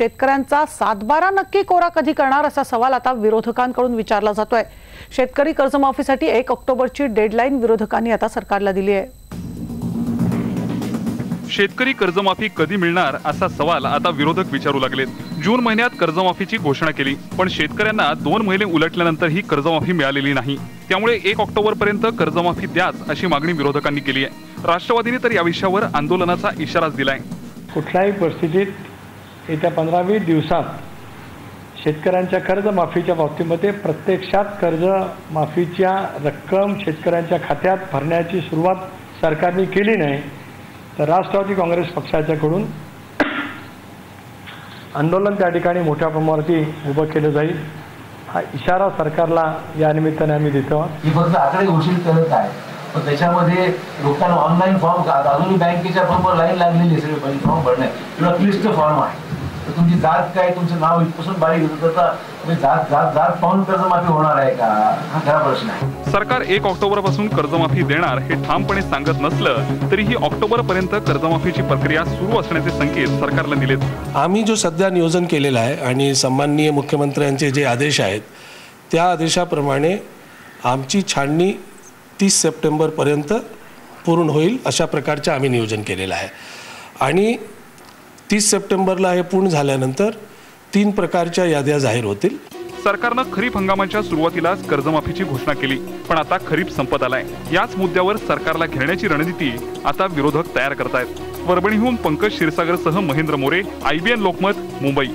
शेतकऱ्यांचा सातबारा नक्की कोरा कधी करणार असा सवाल आता विरोधकांकडून विचारला जातोय. शेतकरी कर्जमाफीसाठी एक ऑक्टोबरची डेडलाईन विरोधकांनी आता सरकारला दिली आहे. शेतकरी कर्जमाफी कधी मिळणार असा सवाल आता विरोधक विचारू लागलेत. जून महिन्यात कर्जमाफीची घोषणा केली पण शेतकऱ्यांना दोन महिने उलटल्यानंतर ही कर्जमाफी मिळालेली नाही. त्यामुळे एक ऑक्टोबर पर्यंत कर्जमाफी द्याच अशी मागणी विरोधकांनी केली आहे. राष्ट्रवादीने तर या विषयावर आंदोलनाचा इशाराच दिलाय. कुठल्याही परिस्थितीत येत्या पंधरा वीस दिवसात शेतकऱ्यांच्या कर्जमाफीच्या बाबतीमध्ये प्रत्यक्षात कर्जमाफीच्या रक्कम शेतकऱ्यांच्या खात्यात भरण्याची सुरुवात सरकारने केली नाही तर राष्ट्रवादी काँग्रेस पक्षाच्याकडून आंदोलन त्या ठिकाणी मोठ्या प्रमाणावरती उभं केलं जाईल. हा इशारा सरकारला या निमित्ताने आम्ही देतो. ही फक्त आकडे घोषित करत आहे. पण त्याच्यामध्ये लोकांना ऑनलाईन फॉर्म अजूनही बँकेच्या फॉर्मवर लाईन लागलेली आहे सगळे फॉर्म भरण्यात किंवा क्लिष्ट फॉर्म आहे. तर तुमची जात काय? तुमचं नाव इथपासून बारीक होतं. तर आता तुम्ही जात जात जात पाहून कर्जमाफी होणार आहे का? हा खरा प्रश्न आहे. सरकार एक ऑक्टोबरपासून कर्जमाफी देणार हे ठामपणे सांगत नसलं तरीही ऑक्टोबर पर्यंत कर्जमाफीची प्रक्रिया सुरू असण्याचे संकेत सरकारला दिलेत. आम्ही जो सध्या नियोजन केलेलं आहे आणि सन्माननीय मुख्यमंत्र्यांचे जे आदेश आहेत त्या आदेशाप्रमाणे आमची छाननी तीस सप्टेंबरपर्यंत पूर्ण होईल अशा प्रकारचं आम्ही नियोजन केलेलं आहे. आणि तीस सप्टेंबरला हे पूर्ण झाल्यानंतर तीन प्रकारच्या याद्या जाहीर होतील. सरकारनं खरीप हंगामाच्या सुरुवातीलाच कर्जमाफीची घोषणा केली पण आता खरीप संपत आलाय. याच मुद्द्यावर सरकारला घेण्याची रणनीती आता विरोधक तयार करतायत. परभणीहून पंकज क्षीरसागरसह महेंद्र मोरे आयबीएन लोकमत मुंबई.